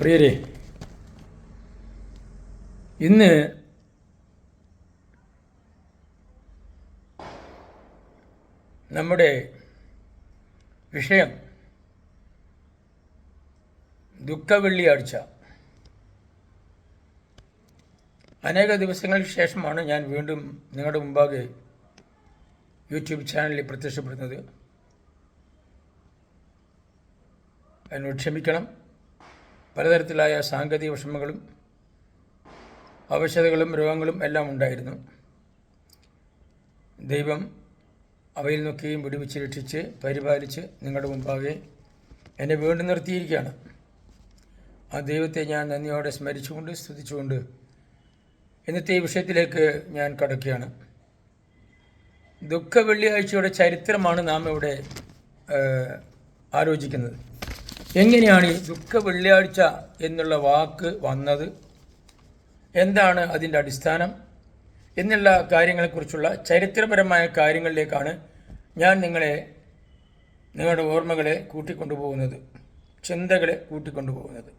പ്രിയരെ ഇന്ന് നമ്മുടെ വിഷയം ദുഃഖവെള്ളിയാഴ്ച. അനേക ദിവസങ്ങൾക്ക് ശേഷമാണ് ഞാൻ വീണ്ടും നിങ്ങളുടെ മുമ്പാകെ യൂട്യൂബ് ചാനലിൽ പ്രത്യക്ഷപ്പെടുന്നത്. എന്നോട് ക്ഷമിക്കണം. പലതരത്തിലായ സാങ്കേതിക വിഷമങ്ങളും അവശതകളും രോഗങ്ങളും എല്ലാം ഉണ്ടായിരുന്നു. ദൈവം അവയിൽ നിന്നൊക്കെയും വിടുവിച്ച് രക്ഷിച്ച് പരിപാലിച്ച് നിങ്ങളുടെ മുമ്പാകെ എന്നെ വീണ്ടും നിർത്തിയിരിക്കുകയാണ്. ആ ദൈവത്തെ ഞാൻ നന്ദിയോടെ സ്മരിച്ചുകൊണ്ട് സ്തുതിച്ചുകൊണ്ട് ഇന്നത്തെ ഈ വിഷയത്തിലേക്ക് ഞാൻ കടക്കുകയാണ്. ദുഃഖ വെള്ളിയാഴ്ചയുടെ ചരിത്രമാണ് നാം ഇവിടെ ആലോചിക്കുന്നത്. എങ്ങനെയാണ് ഈ ദുഃഖ വെള്ളിയാഴ്ച എന്നുള്ള വാക്ക് വന്നത്? എന്താണ് അതിന്റെ അടിസ്ഥാനം? എന്നുള്ള കാര്യങ്ങളെക്കുറിച്ചുള്ള ചരിത്രപരമായ കാര്യങ്ങളിലേക്കാണ് ഞാൻ നിങ്ങളെ നിങ്ങളുടെ ഓർമ്മകളെ കൂട്ടിക്കൊണ്ടുപോകുന്നത് ചിന്തകളെ കൂട്ടിക്കൊണ്ടുപോകുന്നത്.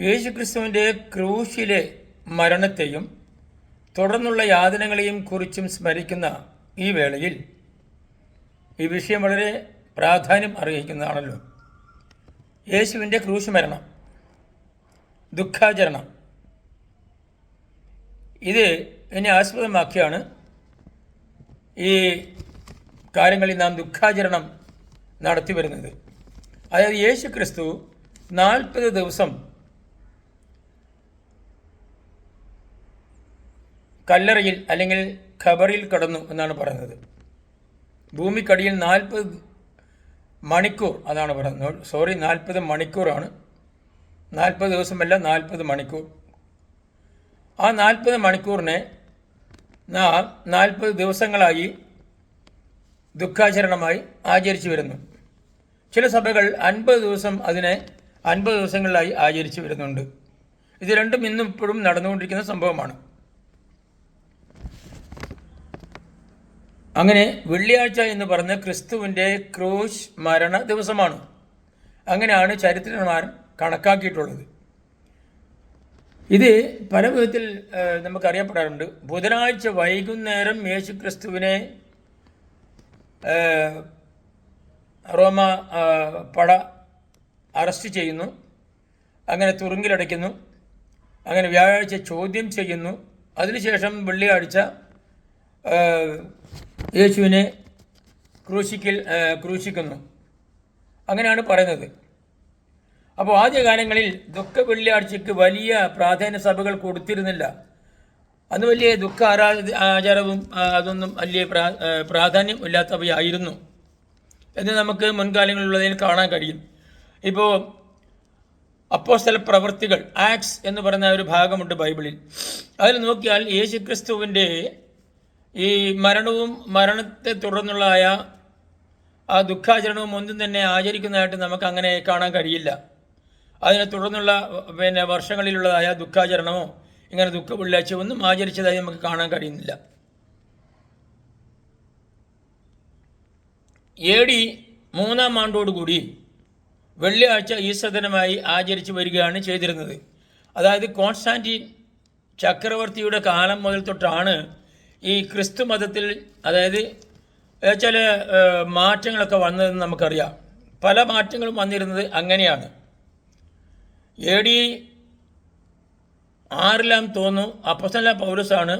യേശുക്രിസ്തുവിന്റെ ക്രൂശിലെ മരണത്തെയും തുടർന്നുള്ള യാതനകളെയും കുറിച്ചും സ്മരിക്കുന്ന ഈ വേളയിൽ ഈ വിഷയം വളരെ പ്രാധാന്യം അറിയിക്കുന്നതാണല്ലോ യേശുവിന്റെ ക്രൂശ് മരണം ദുഃഖാചരണം ഇത് എന്നെ ആസ്പദമാക്കിയാണ് ഈ കാര്യങ്ങളിൽ നാം ദുഃഖാചരണം നടത്തി വരുന്നത്. അതായത് യേശു ക്രിസ്തു നാൽപ്പത് ദിവസം കല്ലറയിൽ അല്ലെങ്കിൽ ഖബറിൽ കടന്നു എന്നാണ് പറയുന്നത്. ഭൂമിക്കടിയിൽ നാൽപ്പത് മണിക്കൂർ അതാണ് പറയുന്നത് സോറി നാൽപ്പത് മണിക്കൂറാണ്. നാൽപ്പത് ദിവസമല്ല നാൽപ്പത് മണിക്കൂർ. ആ നാൽപ്പത് മണിക്കൂറിനെ നാം നാൽപ്പത് ദിവസങ്ങളായി ദുഃഖാചരണമായി ആചരിച്ചു വരുന്നു. ചില സഭകൾ അൻപത് ദിവസം അതിനെ അൻപത് ദിവസങ്ങളിലായി ആചരിച്ചു വരുന്നുണ്ട്. ഇത് രണ്ടും ഇന്നും ഇപ്പോഴും നടന്നുകൊണ്ടിരിക്കുന്ന സംഭവമാണ്. അങ്ങനെ വെള്ളിയാഴ്ച എന്ന് പറഞ്ഞ ക്രിസ്തുവിന്റെ ക്രൂശ് മരണ ദിവസമാണ്. അങ്ങനെയാണ് ചരിത്രന്മാർ കണക്കാക്കിയിട്ടുള്ളത്. ഇത് പല വിധത്തിൽ നമുക്കറിയപ്പെടാറുണ്ട്. ബുധനാഴ്ച വൈകുന്നേരം യേശു ക്രിസ്തുവിനെ റോമ പട അറസ്റ്റ് ചെയ്യുന്നു. അങ്ങനെ തുറുങ്കിലടയ്ക്കുന്നു. അങ്ങനെ വ്യാഴാഴ്ച ചോദ്യം ചെയ്യുന്നു. അതിനുശേഷം വെള്ളിയാഴ്ച യേശുവിനെ ക്രൂശിക്കൽ ക്രൂശിക്കുന്നു. അങ്ങനെയാണ് പറയുന്നത്. അപ്പോൾ ആദ്യകാലങ്ങളിൽ ദുഃഖ വെള്ളിയാഴ്ചയ്ക്ക് വലിയ പ്രാധാന്യ സഭകൾ കൊടുത്തിരുന്നില്ല. അന്ന് വലിയ ദുഃഖ ആരാധ ആചാരവും അതൊന്നും വലിയ പ്രാ പ്രാധാന്യം ഇല്ലാത്തവയായിരുന്നു. എന്ന് നമുക്ക് മുൻകാലങ്ങളിലുള്ളതിൽ കാണാൻ കഴിയും. ഇപ്പോൾ അപ്പോസ്തല പ്രവൃത്തികൾ ആക്സ് എന്ന് പറയുന്ന ഒരു ഭാഗമുണ്ട് ബൈബിളിൽ. അതിൽ നോക്കിയാൽ യേശു ക്രിസ്തുവിന്റെ ഈ മരണവും മരണത്തെ തുടർന്നുള്ളതായ ആ ദുഃഖാചരണവും ഒന്നും തന്നെ ആചരിക്കുന്നതായിട്ട് നമുക്ക് അങ്ങനെ കാണാൻ കഴിയില്ല. അതിനെ തുടർന്നുള്ള പിന്നെ വർഷങ്ങളിലുള്ളതായ ദുഃഖാചരണമോ ഇങ്ങനെ ദുഃഖ വെള്ളിയാഴ്ച ഒന്നും ആചരിച്ചതായി നമുക്ക് കാണാൻ കഴിയുന്നില്ല. എ ഡി മൂന്നാം ആണ്ടോടുകൂടി വെള്ളിയാഴ്ച ദിനമായി ആചരിച്ചു വരികയാണ് ചെയ്തിരുന്നത്. അതായത് കോൺസ്റ്റാന്റീൻ ചക്രവർത്തിയുടെ കാലം മുതൽ തൊട്ടാണ് ഈ ക്രിസ്തു മതത്തിൽ അതായത് ചില മാറ്റങ്ങളൊക്കെ വന്നതെന്ന് നമുക്കറിയാം. പല മാറ്റങ്ങളും വന്നിരുന്നത് അങ്ങനെയാണ്. എ ഡി ആറിലാം തോന്നുന്നു അപ്പസല പൗരസാണ്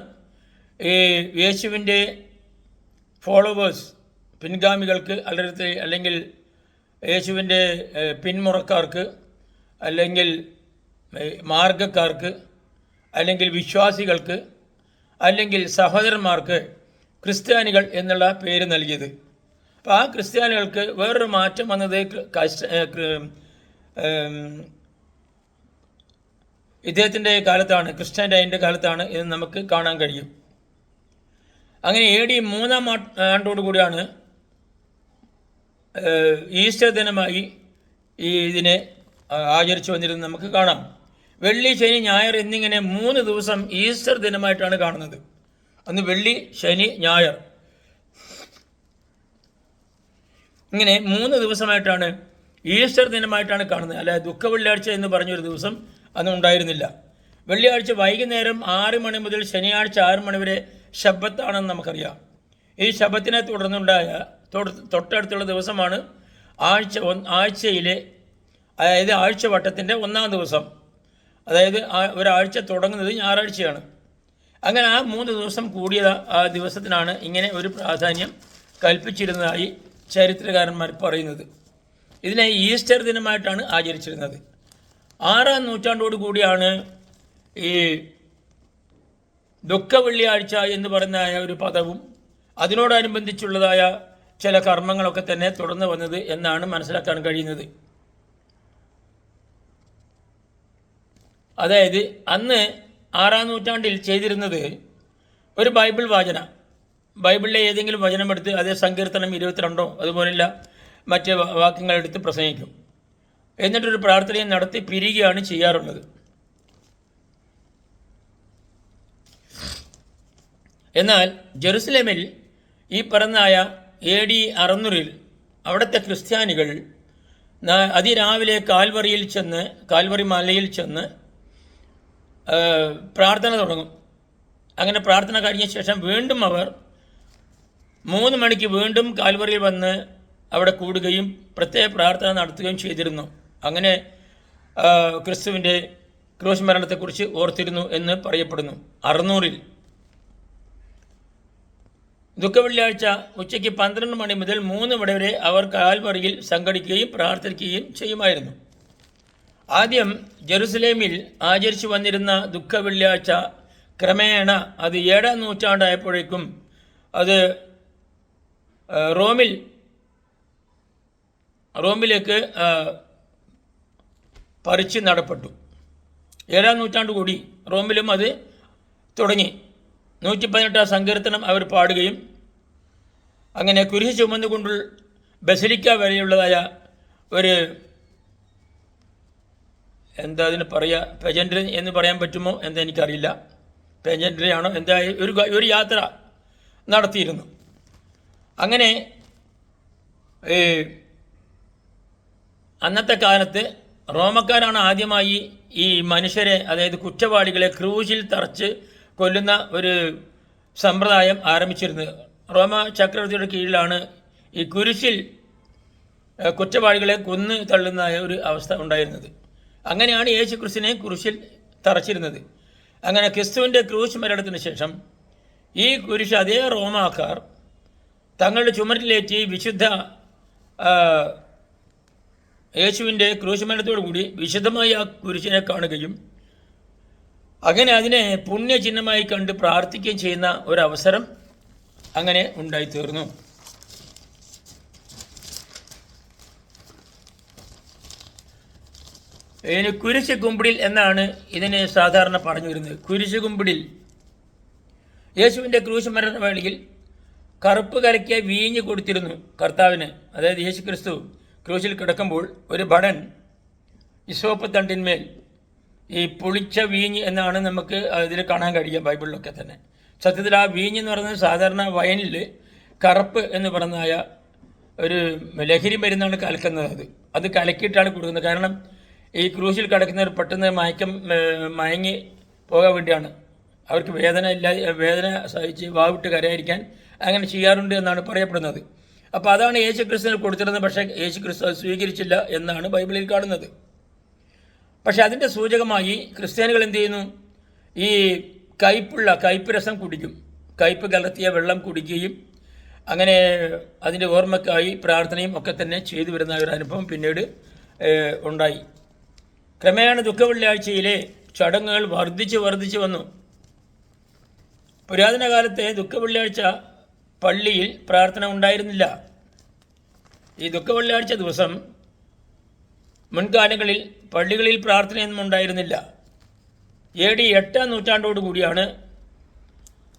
ഈ യേശുവിന്റെ ഫോളോവേഴ്സ് പിൻഗാമികൾക്ക് അല്ലെങ്കിൽ അല്ലെങ്കിൽ യേശുവിന്റെ പിന്മുറക്കാർക്ക് അല്ലെങ്കിൽ മാർഗക്കാർക്ക് അല്ലെങ്കിൽ വിശ്വാസികൾക്ക് അല്ലെങ്കിൽ സഹോദരന്മാർക്ക് ക്രിസ്ത്യാനികൾ എന്നുള്ള പേര് നൽകിയത്. അപ്പോൾ ആ ക്രിസ്ത്യാനികൾക്ക് വേറൊരു മാറ്റം വന്നത് ഇദ്ദേഹത്തിന്റെ കാലത്താണ് ക്രിസ്ത്യൻ ഡൈന്റെ കാലത്താണ് ഇത് നമുക്ക് കാണാൻ കഴിയും. അങ്ങനെ എ ഡി മൂന്നാം ആണ്ടോടുകൂടിയാണ് ഈസ്റ്റർ ദിനമായി ഈ ഇതിനെ ആചരിച്ചു വന്നിരുന്നത് നമുക്ക് കാണാം. വെള്ളി ശനി ഞായർ എന്നിങ്ങനെ മൂന്ന് ദിവസം ഈസ്റ്റർ ദിനമായിട്ടാണ് കാണുന്നത്. അന്ന് വെള്ളി ശനി ഞായർ. ഇങ്ങനെ മൂന്ന് ദിവസമായിട്ടാണ് ഈസ്റ്റർ ദിനമായിട്ടാണ് കാണുന്നത്. അല്ല ദുഃഖ വെള്ളിയാഴ്ച എന്ന് പറഞ്ഞൊരു ദിവസം അന്ന് ഉണ്ടായിരുന്നില്ല. വെള്ളിയാഴ്ച വൈകുന്നേരം ആറ് മണി മുതൽ ശനിയാഴ്ച ആറ് മണി വരെ ശബ്ദത്താണെന്ന് നമുക്കറിയാം. ഈ ശബ്ദത്തിനെ തുടർന്നുണ്ടായ തൊട്ടടുത്തുള്ള ദിവസമാണ് ആഴ്ച ആഴ്ചയിലെ അതായത് ആഴ്ചവട്ടത്തിന്റെ ഒന്നാം ദിവസം. അതായത് ആ- ഒരാഴ്ച തുടങ്ങുന്നത് ഞായറാഴ്ചയാണ്. അങ്ങനെ ആ മൂന്ന് ദിവസം കൂടിയ ആ ദിവസത്തിനാണ് ഇങ്ങനെ ഒരു പ്രാധാന്യം കൽപ്പിച്ചിരുന്നതായി ചരിത്രകാരന്മാർ പറയുന്നത്. ഇതിനെ ഈസ്റ്റർ ദിനമായിട്ടാണ് ആചരിച്ചിരുന്നത്. ആറാം നൂറ്റാണ്ടോട് കൂടിയാണ് ഈ ദുഃഖ വെള്ളിയാഴ്ച എന്ന് പറയുന്നതായ ഒരു പദവും അതിനോടനുബന്ധിച്ചുള്ളതായ ചില കർമ്മങ്ങളൊക്കെ തന്നെ തുടർന്ന് വന്നത് എന്നാണ് മനസ്സിലാക്കാൻ കഴിയുന്നത്. അതായത് അന്ന് ആറാം നൂറ്റാണ്ടിൽ ചെയ്തിരുന്നത് ഒരു ബൈബിൾ വാചന. ബൈബിളിലെ ഏതെങ്കിലും വചനം എടുത്ത് അതേ സങ്കീർത്തനം ഇരുപത്തിരണ്ടോ അതുപോലെയുള്ള മറ്റ് വാ- വാക്യങ്ങൾ എടുത്ത് പ്രസംഗിക്കും. എന്നിട്ടൊരു പ്രാർത്ഥനയും നടത്തി പിരിയുകയാണ് ചെയ്യാറുള്ളത്. എന്നാൽ ജെറുസലേമിൽ ഈ പറഞ്ഞായ എ ഡി അറുന്നൂറിൽ അവിടുത്തെ ക്രിസ്ത്യാനികൾ അതിരാവിലെ കാൽവറിയിൽ ചെന്ന് കാൽവറി മലയിൽ ചെന്ന് പ്രാർത്ഥന തുടങ്ങും. അങ്ങനെ പ്രാർത്ഥന കഴിഞ്ഞ ശേഷം വീണ്ടും അവർ മൂന്ന് മണിക്ക് വീണ്ടും കാൽവറിയിൽ വന്ന് അവിടെ കൂടുകയും പ്രത്യേക പ്രാർത്ഥന നടത്തുകയും ചെയ്തിരുന്നു. അങ്ങനെ ക്രിസ്തുവിന്റെ ക്രൂശ് മരണത്തെക്കുറിച്ച് ഓർത്തിരുന്നു എന്ന് പറയപ്പെടുന്നു. അറുന്നൂറിൽ. ദുഃഖവെള്ളിയാഴ്ച ഉച്ചയ്ക്ക് പന്ത്രണ്ട് മണി മുതൽ മൂന്ന് മണി വരെ അവർ കാൽവറിയിൽ സംഘടിക്കുകയും പ്രാർത്ഥിക്കുകയും ചെയ്യുമായിരുന്നു. ആദ്യം ജെറുസലേമിൽ ആചരിച്ചു വന്നിരുന്ന ദുഃഖ വെള്ളിയാഴ്ച ക്രമേണ അത് ഏഴാം നൂറ്റാണ്ടായപ്പോഴേക്കും അത് റോമിൽ റോമിലേക്ക് പറിച്ച് നടപ്പെട്ടു. ഏഴാം നൂറ്റാണ്ട് കൂടി റോമിലും അത് തുടങ്ങി. നൂറ്റി പതിനെട്ടാം സങ്കീർത്തനം അവർ പാടുകയും അങ്ങനെ കുരിശ് ചുമന്നുകൊണ്ടുള്ള ബസലിക്ക വരെയുള്ളതായ ഒരു എന്താ അതിന് പറയുക പെജൻഡറി എന്ന് പറയാൻ പറ്റുമോ എന്ന് എനിക്കറിയില്ല. പെജൻഡറി ആണോ എന്താ ഒരു ഒരു യാത്ര നടത്തിയിരുന്നു. അങ്ങനെ അന്നത്തെ കാലത്ത് റോമക്കാരാണ് ആദ്യമായി ഈ മനുഷ്യരെ അതായത് കുറ്റവാളികളെ ക്രൂശിൽ തറച്ച് കൊല്ലുന്ന ഒരു സമ്പ്രദായം ആരംഭിച്ചിരുന്നത്. റോമ ചക്രവർത്തിയുടെ കീഴിലാണ് ഈ കുരിശിൽ കുറ്റവാളികളെ കൊന്നു തള്ളുന്ന ഒരു അവസ്ഥ ഉണ്ടായിരുന്നത്. അങ്ങനെയാണ് യേശു ക്രിസ്തുവിനെ കുരിശിൽ തറച്ചിരുന്നത്. അങ്ങനെ ക്രിസ്തുവിന്റെ ക്രൂശ് മരണത്തിന് ശേഷം ഈ കുരിശ് അതേ റോമാക്കാർ തങ്ങളുടെ ചുമരിലേറ്റി വിശുദ്ധ യേശുവിന്റെ ക്രൂശുമരണത്തോടു കൂടി വിശുദ്ധമായി ആ കുരിശിനെ കാണുകയും അങ്ങനെ അതിനെ പുണ്യചിഹ്നമായി കണ്ട് പ്രാർത്ഥിക്കുകയും ചെയ്യുന്ന ഒരവസരം അങ്ങനെ ഉണ്ടായിത്തീർന്നു. ഇതിന് കുരിശ് കുമ്പിടിൽ എന്നാണ് ഇതിനെ സാധാരണ പറഞ്ഞു വരുന്നത്. കുരിശ് കുമ്പിടിൽ. യേശുവിന്റെ ക്രൂശ് മരണ വേളയിൽ കറുപ്പ് കലക്കിയ വീഞ്ഞ് കൊടുത്തിരുന്നു കർത്താവിന്. അതായത് യേശു ക്രിസ്തു ക്രൂശിൽ കിടക്കുമ്പോൾ ഒരു ഭടൻ ഇസോപ്പ് തണ്ടിന്മേൽ ഈ പുളിച്ച വീഞ്ഞ് എന്നാണ് നമുക്ക് അതിൽ കാണാൻ കഴിയുക ബൈബിളിലൊക്കെ തന്നെ. സത്യത്തിൽ ആ വീഞ്ഞ് എന്ന് പറയുന്നത് സാധാരണ വയനിൽ കറുപ്പ് എന്ന് പറഞ്ഞായ ഒരു ലഹരി മരുന്നാണ് കലക്കുന്നത് അത്. അത് കലക്കിയിട്ടാണ് കൊടുക്കുന്നത്. കാരണം ഈ ക്രൂശിൽ കിടക്കുന്നവർ പെട്ടെന്ന് മയക്കം മയങ്ങി പോകാൻ വേണ്ടിയാണ്. അവർക്ക് വേദന ഇല്ല വേദന സഹിച്ച് വാവിട്ട് കരയായിരിക്കാൻ അങ്ങനെ ചെയ്യാറുണ്ട് എന്നാണ് പറയപ്പെടുന്നത്. അപ്പോൾ അതാണ് യേശു ക്രിസ്തുവിന് കൊടുത്തിരുന്നത് പക്ഷേ യേശു ക്രിസ്തു സ്വീകരിച്ചില്ല എന്നാണ് ബൈബിളിൽ കാണുന്നത്. പക്ഷേ അതിന്റെ സൂചകമായി ക്രിസ്ത്യാനികൾ എന്ത് ചെയ്യുന്നു? ഈ കയ്പുള്ള കയ്പ് രസം കുടിക്കും. കയ്പ് കലർത്തിയ വെള്ളം കുടിക്കുകയും അങ്ങനെ അതിന്റെ ഓർമ്മക്കായി പ്രാർത്ഥനയും ഒക്കെ തന്നെ ചെയ്തു വരുന്ന ഒരു അനുഭവം പിന്നീട് ഉണ്ടായി. ക്രമേണ ദുഃഖവെള്ളിയാഴ്ചയിലെ ചടങ്ങുകൾ വർദ്ധിച്ച് വർദ്ധിച്ച് വന്നു. പുരാതന കാലത്തെ ദുഃഖവെള്ളിയാഴ്ച പള്ളിയിൽ പ്രാർത്ഥന ഉണ്ടായിരുന്നില്ല. ഈ ദുഃഖവെള്ളിയാഴ്ച ദിവസം മുൻകാലങ്ങളിൽ പള്ളികളിൽ പ്രാർത്ഥനയൊന്നും ഉണ്ടായിരുന്നില്ല. എ ഡി എട്ടാം നൂറ്റാണ്ടോടു കൂടിയാണ്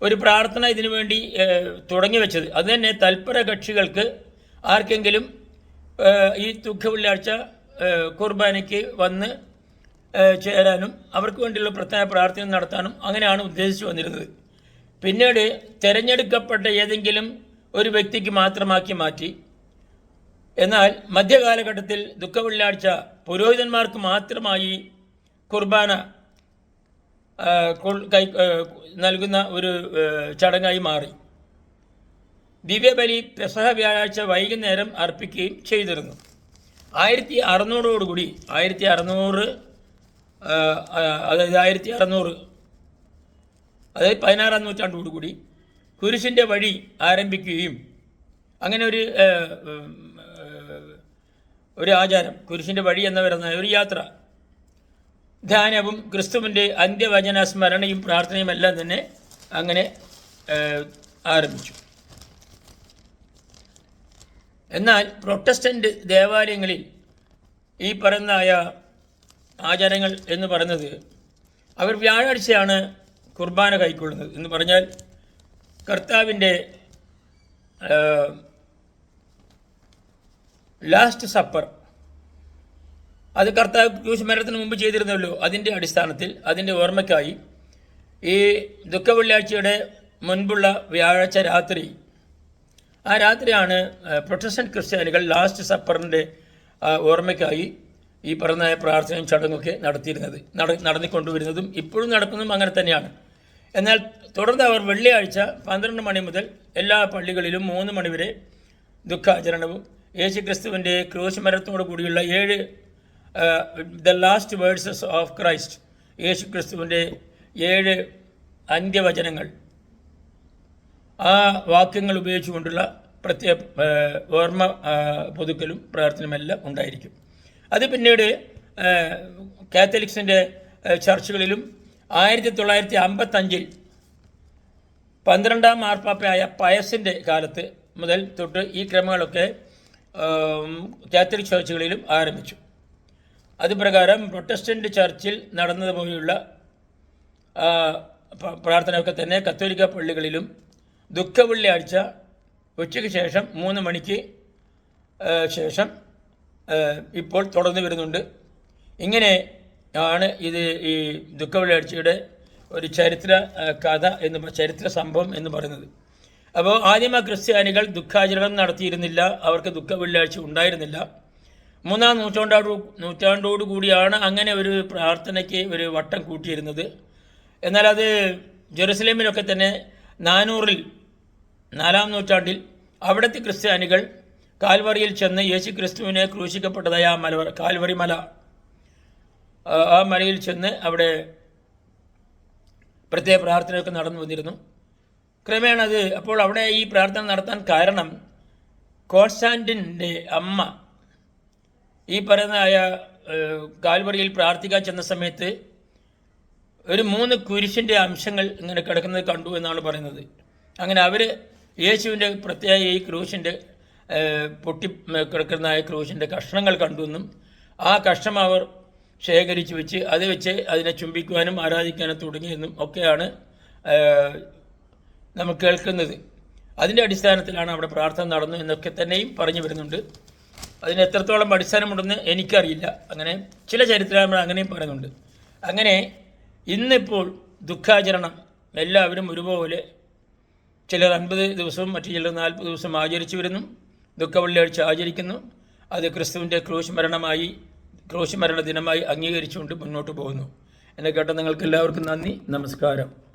ഒരു പ്രാർത്ഥന ഇതിനു വേണ്ടി തുടങ്ങി വെച്ചത്. അത് തന്നെ തൽപര കക്ഷികൾക്ക് ആർക്കെങ്കിലും ഈ ദുഃഖ വെള്ളിയാഴ്ച കുർബാനയ്ക്ക് വന്ന് ചേരാനും അവർക്ക് വേണ്ടിയുള്ള പ്രത്യേക പ്രാർത്ഥന നടത്താനും അങ്ങനെയാണ് ഉദ്ദേശിച്ചു വന്നിരുന്നത്. പിന്നീട് തിരഞ്ഞെടുക്കപ്പെട്ട ഏതെങ്കിലും ഒരു വ്യക്തിക്ക് മാത്രമാക്കി മാറ്റി. എന്നാൽ മധ്യകാലഘട്ടത്തിൽ ദുഃഖവെള്ളിയാഴ്ച പുരോഹിതന്മാർക്ക് മാത്രമായി കുർബാന കൈ നൽകുന്ന ഒരു ചടങ്ങായി മാറി. ദിവ്യബലി പ്രസഹ വ്യാഴാഴ്ച വൈകുന്നേരം അർപ്പിക്കുകയും ചെയ്തിരുന്നു. ആയിരത്തി അറുന്നൂറോടുകൂടി ആയിരത്തി അറുന്നൂറ് അതായത് ആയിരത്തി അറുന്നൂറ് അതായത് പതിനാറാം നൂറ്റാണ്ടോടുകൂടി കുരിശിന്റെ വഴി ആരംഭിക്കുകയും അങ്ങനെ ഒരു ഒരു ആചാരം കുരിശിന്റെ വഴി എന്ന് പറയുന്ന ഒരു യാത്ര. ധ്യാനവും ക്രിസ്തുവിന്റെ അന്ത്യവചന സ്മരണയും പ്രാർത്ഥനയും എല്ലാം തന്നെ അങ്ങനെ ആരംഭിച്ചു. എന്നാൽ പ്രൊട്ടസ്റ്റന്റ് ദേവാലയങ്ങളിൽ ഈ പറയുന്നതായ ആചാരങ്ങൾ എന്ന് പറയുന്നത് അവർ വ്യാഴാഴ്ചയാണ് കുർബാന കൈക്കൊള്ളുന്നത് എന്ന് പറഞ്ഞാൽ കർത്താവിന്റെ ലാസ്റ്റ് സപ്പർ അത് കർത്താവ് ക്രൂശ് മരണത്തിന് മുമ്പ് ചെയ്തിരുന്നല്ലോ. അതിന്റെ അടിസ്ഥാനത്തിൽ അതിന്റെ ഓർമ്മയ്ക്കായി ഈ ദുഃഖവെള്ളിയാഴ്ചയുടെ മുൻപുള്ള വ്യാഴാഴ്ച രാത്രി. ആ രാത്രിയാണ് പ്രൊട്ടസ്റ്റന്റ് ക്രിസ്ത്യാനികൾ ലാസ്റ്റ് സപ്പറിന്റെ ഓർമ്മയ്ക്കായി ഈ പറഞ്ഞ പ്രാർത്ഥനയും ചടങ്ങൊക്കെ നടത്തിയിരുന്നത് നട നടന്നിക്കൊണ്ടുവരുന്നതും ഇപ്പോഴും നടക്കുന്നതും അങ്ങനെ തന്നെയാണ്. എന്നാൽ തുടർന്ന് അവർ വെള്ളിയാഴ്ച പന്ത്രണ്ട് മണി മുതൽ എല്ലാ പള്ളികളിലും മൂന്ന് മണിവരെ ദുഃഖാചരണവും യേശു ക്രിസ്തുവിന്റെ ക്രൂശ് മരത്തോടു കൂടിയുള്ള ഏഴ് the last verses of Christ Yesu ക്രിസ്തുവിന്റെ ഏഴ് അന്ത്യവചനങ്ങൾ. ആ വാക്യങ്ങൾ ഉപയോഗിച്ചുകൊണ്ടുള്ള പ്രത്യേക ഓർമ്മ പുതുക്കലും പ്രാർത്ഥനയുമെല്ലാം ഉണ്ടായിരിക്കും. അത് പിന്നീട് കാത്തലിക്സിന്റെ ചർച്ചുകളിലും ആയിരത്തി തൊള്ളായിരത്തി അമ്പത്തഞ്ചിൽ പന്ത്രണ്ടാം മാർപ്പാപ്പയായ പയസിന്റെ കാലത്ത് മുതൽ തൊട്ട് ഈ ക്രമങ്ങളൊക്കെ കാത്തലിക് ചർച്ചുകളിലും ആരംഭിച്ചു. അതുപ്രകാരം പ്രൊട്ടസ്റ്റന്റ് ചർച്ചിൽ നടന്നതുപോലെയുള്ള പ്രാർത്ഥനയൊക്കെ തന്നെ കത്തോലിക്ക പള്ളികളിലും ദുഃഖ വെള്ളിയാഴ്ച ഉച്ചയ്ക്ക് ശേഷം മൂന്ന് മണിക്ക് ശേഷം ഇപ്പോൾ തുടർന്നു വരുന്നുണ്ട്. ഇങ്ങനെ ആണ് ഇത് ഈ ദുഃഖ വെള്ളിയാഴ്ചയുടെ ഒരു ചരിത്ര കഥ എന്ന് ചരിത്ര സംഭവം എന്ന് പറയുന്നത്. അപ്പോൾ ആദ്യമ ക്രിസ്ത്യാനികൾ ദുഃഖാചരണം നടത്തിയിരുന്നില്ല. അവർക്ക് ദുഃഖ വെള്ളിയാഴ്ച ഉണ്ടായിരുന്നില്ല. മൂന്നാം നൂറ്റാണ്ടോട് നൂറ്റാണ്ടോടു കൂടിയാണ് അങ്ങനെ ഒരു പ്രാർത്ഥനയ്ക്ക് ഒരു വട്ടം കൂട്ടിയിരുന്നത്. എന്നാൽ അത് ജെറുസലേമിലൊക്കെ തന്നെ നാനൂറിൽ നാലാം നൂറ്റാണ്ടിൽ അവിടുത്തെ ക്രിസ്ത്യാനികൾ കാൽവറിയിൽ ചെന്ന് യേശു ക്രിസ്തുവിനെ ക്രൂശിക്കപ്പെട്ടതായ ആ മല കാൽവറി മല. ആ മലയിൽ ചെന്ന് അവിടെ പ്രത്യേക പ്രാർത്ഥനയൊക്കെ നടന്നു വന്നിരുന്നു. ക്രമേണ അത് അപ്പോൾ അവിടെ ഈ പ്രാർത്ഥന നടത്താൻ കാരണം കോൺസ്റ്റാന്റിന്റെ അമ്മ. ഈ പറയുന്നതായ കാൽവറിയിൽ പ്രാർത്ഥിക്കാൻ ചെന്ന സമയത്ത് ഒരു മൂന്ന് കുരിശിന്റെ അംശങ്ങൾ ഇങ്ങനെ കിടക്കുന്നത് കണ്ടു എന്നാണ് പറയുന്നത്. അങ്ങനെ അവർ യേശുവിന്റെ പ്രത്യേക ഈ ക്രൂശിന്റെ പൊട്ടി കിടക്കുന്നതായ കിടക്കുന്ന ക്രൂശിന്റെ കഷ്ണങ്ങൾ കണ്ടു എന്നും ആ കഷ്ണം അവർ ശേഖരിച്ച് വെച്ച് അത് വെച്ച് അതിനെ ചുംബിക്കുവാനും ആരാധിക്കാനും തുടങ്ങിയെന്നും ഒക്കെയാണ് നമ്മൾ കേൾക്കുന്നത്. അതിന്റെ അടിസ്ഥാനത്തിലാണ് അവിടെ പ്രാർത്ഥന നടന്നു എന്നൊക്കെ തന്നെയും പറഞ്ഞു വരുന്നുണ്ട്. അതിന് എത്രത്തോളം അടിസ്ഥാനമുണ്ടെന്ന് എനിക്കറിയില്ല. അങ്ങനെ ചില ചരിത്രങ്ങൾ അങ്ങനെയും പറയുന്നുണ്ട്. അങ്ങനെ ഇന്നിപ്പോൾ ദുഃഖാചരണം എല്ലാവരും ഒരുപോലെ ചിലർ അൻപത് ദിവസവും മറ്റു ചിലർ നാൽപ്പത് ദിവസം ആചരിച്ചു വരുന്നു. ദുഃഖവെള്ളിയാഴ്ച ആചരിക്കുന്നു. അത് ക്രിസ്തുവിന്റെ ക്രൂശ് മരണമായി ക്രൂശ് മരണ ദിനമായി അംഗീകരിച്ചുകൊണ്ട് മുന്നോട്ട് പോകുന്നു. എന്നെ കേട്ട നിങ്ങൾക്ക് എല്ലാവർക്കും നന്ദി. നമസ്കാരം.